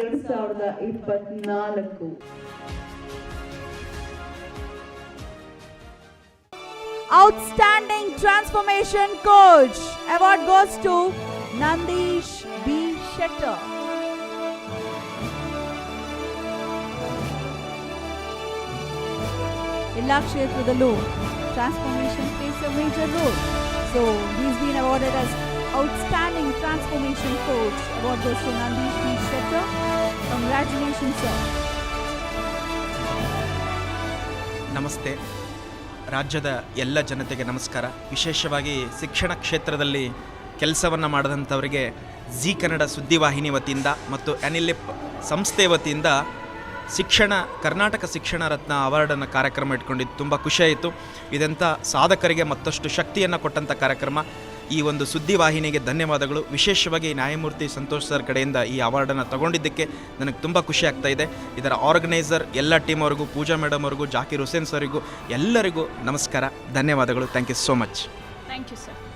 ಎರಡು ಸಾವಿರದ ಇಪ್ಪತ್ನಾಲ್ಕು Outstanding Transformation Coach award goes to Nandish B. Shetter. ಎಲ್ಲ ಕ್ಷೇತ್ರದಲ್ಲೂ transformation plays a major role. So he's been awarded as Outstanding Transformation Coach. Award the to Nandish. Shetter. Congratulations, sir. ನಮಸ್ತೆ ರಾಜ್ಯದ ಎಲ್ಲ ಜನತೆಗೆ ನಮಸ್ಕಾರ ವಿಶೇಷವಾಗಿ ಶಿಕ್ಷಣ ಕ್ಷೇತ್ರದಲ್ಲಿ ಕೆಲಸವನ್ನು ಮಾಡಿದಂಥವರಿಗೆ ಜಿ ಕನ್ನಡ ಸುದ್ದಿವಾಹಿನಿ ವತಿಯಿಂದ ಮತ್ತು ಅನಿಲಿಪ್ ಸಂಸ್ಥೆ ವತಿಯಿಂದ ಶಿಕ್ಷಣ ಕರ್ನಾಟಕ ಶಿಕ್ಷಣ ರತ್ನ ಅವಾರ್ಡನ್ನು ಕಾರ್ಯಕ್ರಮ ಇಟ್ಕೊಂಡಿದ್ದು ತುಂಬ ಖುಷಿಯಾಯಿತು ಇದೆಂಥ ಸಾಧಕರಿಗೆ ಮತ್ತಷ್ಟು ಶಕ್ತಿಯನ್ನು ಕೊಟ್ಟಂಥ ಕಾರ್ಯಕ್ರಮ ಈ ಒಂದು ಸುದ್ದಿವಾಹಿನಿಗೆ ಧನ್ಯವಾದಗಳು. ವಿಶೇಷವಾಗಿ ನ್ಯಾಯಮೂರ್ತಿ ಸಂತೋಷ್ ಸರ್ ಕಡೆಯಿಂದ ಈ ಅವಾರ್ಡನ್ನು ತಗೊಂಡಿದ್ದಕ್ಕೆ ನನಗೆ ತುಂಬ ಖುಷಿ ಆಗ್ತಾ ಇದೆ. ಇದರ ಆರ್ಗನೈಸರ್ ಎಲ್ಲ ಟೀಮ್ ಅವ್ರಿಗೂ, ಪೂಜಾ ಮೇಡಮ್ ಅವ್ರಿಗೂ, ಜಾಕಿರ್ ಹುಸೇನ್ ಸರಿಗೂ ಎಲ್ಲರಿಗೂ ನಮಸ್ಕಾರ. ಧನ್ಯವಾದಗಳು. Thank you so much thank you sir.